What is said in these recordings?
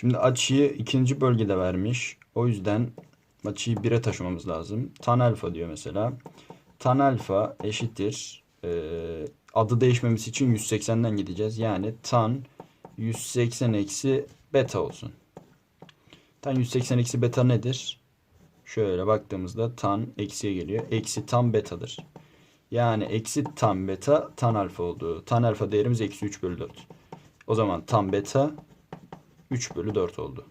Şimdi açıyı ikinci bölgede vermiş. O yüzden açıyı 1'e taşımamız lazım. Tan alfa diyor mesela. Tan alfa eşittir. e, adı değişmemesi için 180'den gideceğiz. Yani tan 180 eksi beta olsun. Tan 180 eksi beta nedir? Şöyle baktığımızda tan eksiye geliyor. Eksi tan betadır. Yani eksi tan beta tan alfa oldu. Tan alfa değerimiz eksi 3 bölü 4. O zaman tan beta 3 bölü 4 oldu.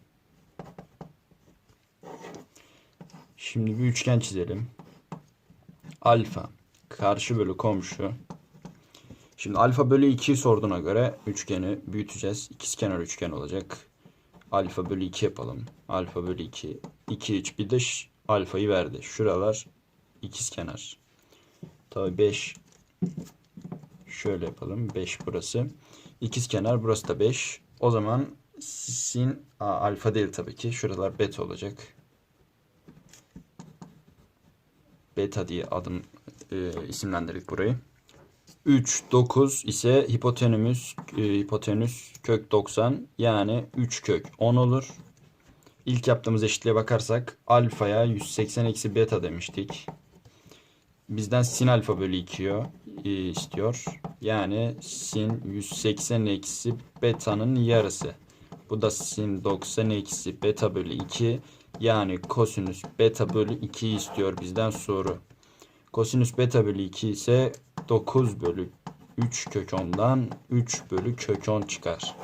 Şimdi bir üçgen çizelim. Alfa karşı bölü komşu. Şimdi alfa bölü 2'yi sorduğuna göre üçgeni büyüteceğiz. İkizkenar üçgen olacak. Alfa bölü 2 yapalım. Alfa bölü 2. 2 3 bir de ş- alfayı verdi. Şuralar ikizkenar. Tabii 5 şöyle yapalım. 5 burası. İkizkenar burası da 5. O zaman sin Aa, alfa değil tabii ki. Şuralar beta olacak. Beta diye adım e, isimlendirdik burayı. 3, 9 ise hipotenümüz e, hipotenüs kök 90 yani 3 kök 10 olur. İlk yaptığımız eşitliğe bakarsak alfaya 180 eksi beta demiştik. Bizden sin alfa bölü 2 e, istiyor. Yani sin 180 eksi beta'nın yarısı. Bu da sin 90 eksi beta bölü 2 yani kosinüs beta bölü 2 istiyor bizden soru. Kosinüs beta bölü 2 ise 9 bölü 3 kök 10'dan 3 bölü kök 10 çıkar.